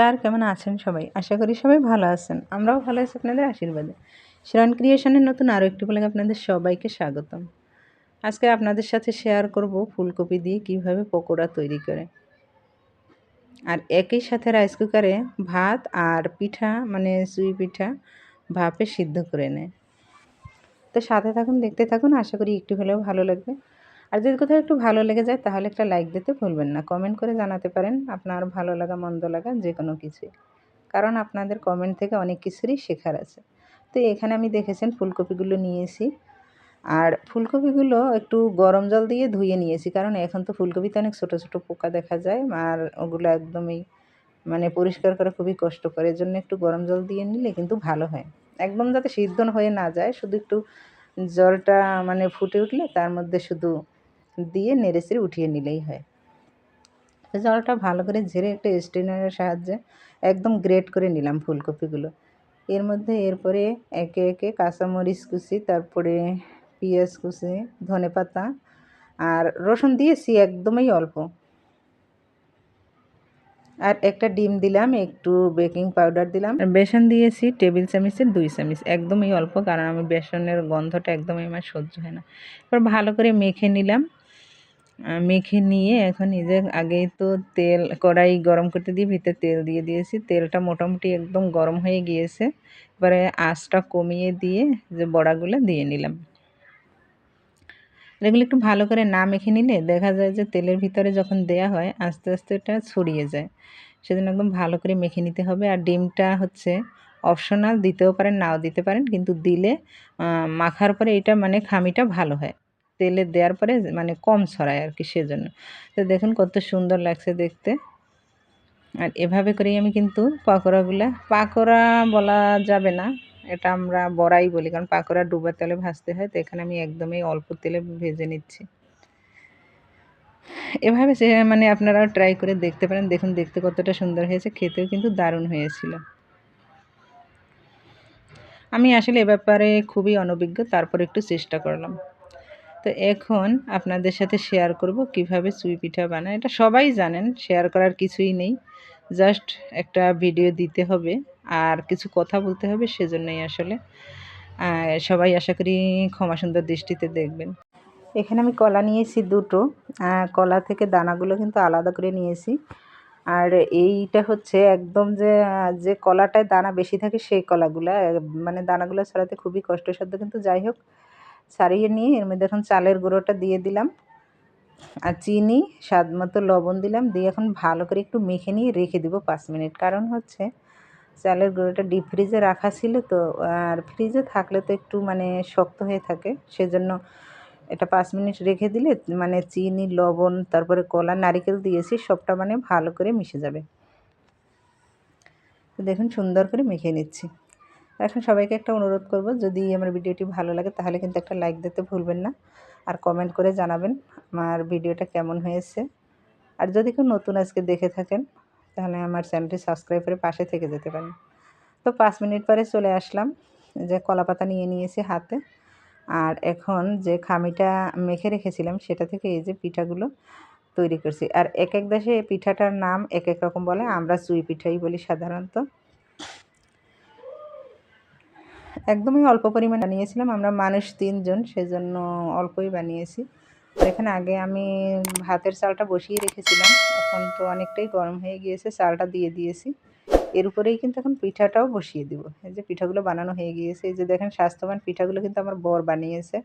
নমস্কার, কেমন আছেন সবাই? আশা করি সবাই ভালো আছেন। আমরাও ভালো আছি আপনাদের আশীর্বাদে। শ্রয়ণ ক্রিয়েশনের নতুন আরও একটু বলে আপনাদের সবাইকে স্বাগতম। আজকে আপনাদের সাথে শেয়ার করব ফুলকপি দিয়ে কীভাবে পকোড়া তৈরি করে। আর একই সাথে রাইস কুকারে ভাত আর পিঠা মানে সুই পিঠা, ভাপে সিদ্ধ করে নেয়। তো সাথে থাকুন, দেখতে থাকুন, আশা করি একটু হলেও ভালো লাগবে। আর যদি কোথাও একটু ভালো লেগে যায়, তাহলে একটা লাইক দিতে ভুলবেন না। কমেন্ট করে জানাতে পারেন আপনার ভালো লাগা, মন্দ লাগা যে কোনো কিছুই। কারণ আপনাদের কমেন্ট থেকে অনেক কিছুরই শেখার আছে। তো এখানে আমি দেখেছেন ফুলকপিগুলো নিয়েছি। আর ফুলকপিগুলো একটু গরম জল দিয়ে ধুয়ে নিয়েছি। কারণ এখন তো ফুলকপিতে অনেক ছোটো ছোটো পোকা দেখা যায় আর ওগুলো একদমই মানে পরিষ্কার করা খুবই কষ্টকর। এর জন্য একটু গরম জল দিয়ে নিলে কিন্তু ভালো হয়। একদম যাতে সিদ্ধ হয়ে না যায়, শুধু একটু জলটা মানে ফুটে উঠলে তার মধ্যে শুধু দিয়ে নেড়েচেড়ে উঠিয়ে নিলেই হয়। জলটা ভালো করে ঝেড়ে একটা স্টেনারের সাহায্যে একদম গ্রেট করে নিলাম ফুলকপিগুলো। এর মধ্যে এরপরে একে একে কাঁচামরিচ কুচি, তারপরে পেঁয়াজ কুচি, ধনে পাতা আর রসুন দিয়েছি একদমই অল্প। আর একটা ডিম দিলাম, একটু বেকিং পাউডার দিলাম। বেসন দিয়েছি, টেবিল চামিচের দুই চামিচ, একদমই অল্প, কারণ আমি বেসনের গন্ধটা একদমই আমার সহ্য হয় না। এবার ভালো করে মেখে নিলাম। মেখে নিয়ে এখন এই যে আগেই তো তেল কড়াই গরম করতে দিয়ে ভিতরে তেল দিয়ে দিয়েছি। তেলটা মোটামুটি একদম গরম হয়ে গিয়েছে। এবারে আঁচটা কমিয়ে দিয়ে যে বড়াগুলো দিয়ে নিলাম। এগুলো একটু ভালো করে না মেখে নিলে দেখা যায় যে তেলের ভিতরে যখন দেয়া হয়, আস্তে আস্তে এটা ছড়িয়ে যায়। সেজন্য একদম ভালো করে মেখে নিতে হবে। আর ডিমটা হচ্ছে অপশনাল দিতেও পারেন, নাও দিতে পারেন। কিন্তু দিলে মাখার পরে এটা মানে খামিটা ভালো হয়। তেলে দেওয়ার পরে মানে কম ছড়ায় আর কি সেজন্য। তো দেখুন কত সুন্দর লাগছে দেখতে। আর এভাবে করেই আমি কিন্তু পাকোড়াগুলো, পাকোড়া বলা যাবে না, এটা আমরা বড়াই বলি, কারণ পাকোড়া ডুবা তেলে ভাজতে হয়, তো এখানে আমি একদমই অল্প তেলে ভেজে নিচ্ছি। এভাবে সে মানে আপনারাও ট্রাই করে দেখতে পারেন, দেখুন দেখতে কতটা সুন্দর হয়েছে, খেতেও কিন্তু দারুণ হয়েছিল। আমি আসলে এ ব্যাপারে খুবই অনভিজ্ঞ, তারপর একটু চেষ্টা করলাম। তো এখন আপনাদের সাথে শেয়ার করব কীভাবে চুই পিঠা বানায়। এটা সবাই জানেন শেয়ার করার কিছুই নেই। জাস্ট একটা ভিডিও দিতে হবে, আর কিছু কথা বলতে হবে সেজন্যই আসলে। সবাই আশা করি ক্ষমা সুন্দর দৃষ্টিতে দেখবেন। এখানে আমি কলা নিয়েছি দুটো কলা থেকে দানাগুলো কিন্তু আলাদা করে নিয়েছি। আর এইটা হচ্ছে একদম যে যে কলাটায় দানা বেশি থাকে সেই কলাগুলা মানে দানাগুলো ছাড়াতে খুবই কষ্টসাধ্য, কিন্তু যাই হোক ছাড়িয়ে নিয়ে এর মধ্যে এখন চালের গুঁড়োটা দিয়ে দিলাম আর চিনি, স্বাদ মতো লবণ দিলাম, দিয়ে এখন ভালো করে একটু মেখে নিয়ে রেখে দিব পাঁচ মিনিট। কারণ হচ্ছে চালের গুঁড়োটা ডিপ ফ্রিজে রাখা ছিল তো, আর ফ্রিজে থাকলে তো একটু মানে শক্ত হয়ে থাকে, সেজন্য এটা পাঁচ মিনিট রেখে দিলে মানে চিনি, লবণ, তারপরে কলা, নারিকেল দিয়েছি, সবটা মানে ভালো করে মিশে যাবে। দেখুন সুন্দর করে মেখে নিচ্ছি। এখন সবাইকে একটা অনুরোধ করব, যদি আমার ভিডিওটি ভালো লাগে তাহলে কিন্তু একটা লাইক দিতে ভুলবেন না আর কমেন্ট করে জানাবেন আমার ভিডিওটা কেমন হয়েছে। আর যদি কেউ নতুন আজকে দেখে থাকেন, তাহলে আমার চ্যানেলটি সাবস্ক্রাইব করে পাশে থেকে যেতে পারেন। তো পাঁচ মিনিট পরে চলে আসলাম যে কলা পাতা নিয়ে নিয়েছি হাতে। আর এখন যে খামিটা মেখে রেখেছিলাম, সেটা থেকে এই যে পিঠাগুলো তৈরি করছি। আর এক এক দেশে পিঠাটার নাম এক এক রকম বলে, আমরা চুই পিঠাই বলি সাধারণত। একদমই অল্প পরিমাণ বানিয়েছিলাম। আমরা মানুষ তিনজন, সেজন্য অল্পই বানিয়েছি। এখানে আগে আমি ভাতের চালটা বসিয়ে রেখেছিলাম। এখন তো অনেকটাই গরম হয়ে গিয়েছে, চালটা দিয়ে দিয়েছি। এর উপরেই কিন্তু এখন পিঠাটাও বসিয়ে দিব। এই যে পিঠাগুলো বানানো হয়ে গিয়েছে, এই যে দেখেন স্বাস্থ্যবান পিঠাগুলো কিন্তু আমার বর বানিয়েছে।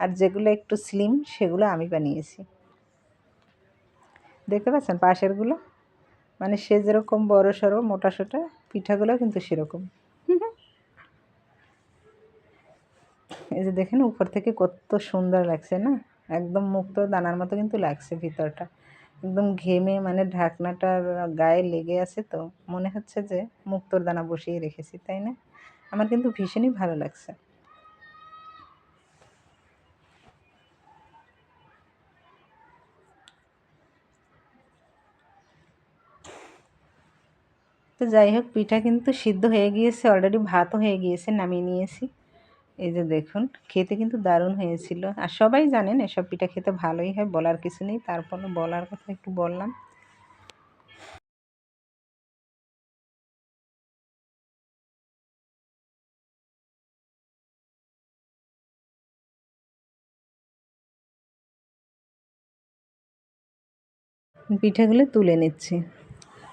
আর যেগুলো একটু স্লিম সেগুলো আমি বানিয়েছি। দেখতে পাচ্ছেন পাশেরগুলো? মানে সে যেরকম বড় সড়ো মোটা সোটা, পিঠাগুলো কিন্তু সেরকম। এই যে দেখেন উপর থেকে কত সুন্দর লাগছে না? একদম মুক্ত দানার মতো কিন্তু লাগছে ভিতরটা। একদম ঘেমে মানে ঢাকনাটার গায়ে লেগে আছে তো, মনে হচ্ছে যে মুক্তোর দানা বসিয়ে রেখেছি, তাই না? আমার কিন্তু ভীষণই ভালো লাগছে। তো যাই হোক, পিঠা কিন্তু সিদ্ধ হয়ে গিয়েছে অলরেডি ভাতও হয়ে গিয়েছে, নামিয়ে নিয়েছি। এই যে দেখুন, খেতে কিন্তু দারুণ হয়েছিল। আর সবাই জানেন, এসব পিঠা খেতে ভালোই হয়, বলার কিছু নেই। তারপর বলার কথা একটু বললাম। পিঠাগুলো তুলে নিচ্ছি।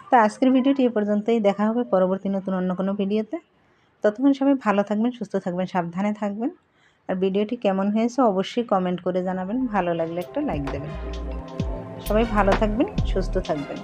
তো আজকের ভিডিওটি এ পর্যন্তই। দেখা হবে পরবর্তী নতুন অন্য কোনো ভিডিওতে। ততক্ষণ সবাই ভালো থাকবেন, সুস্থ থাকবেন, সাবধানে থাকবেন। আর ভিডিওটি কেমন হয়েছে অবশ্যই কমেন্ট করে জানাবেন। ভালো লাগলে একটা লাইক দেবেন। সবাই ভালো থাকবেন, সুস্থ থাকবেন।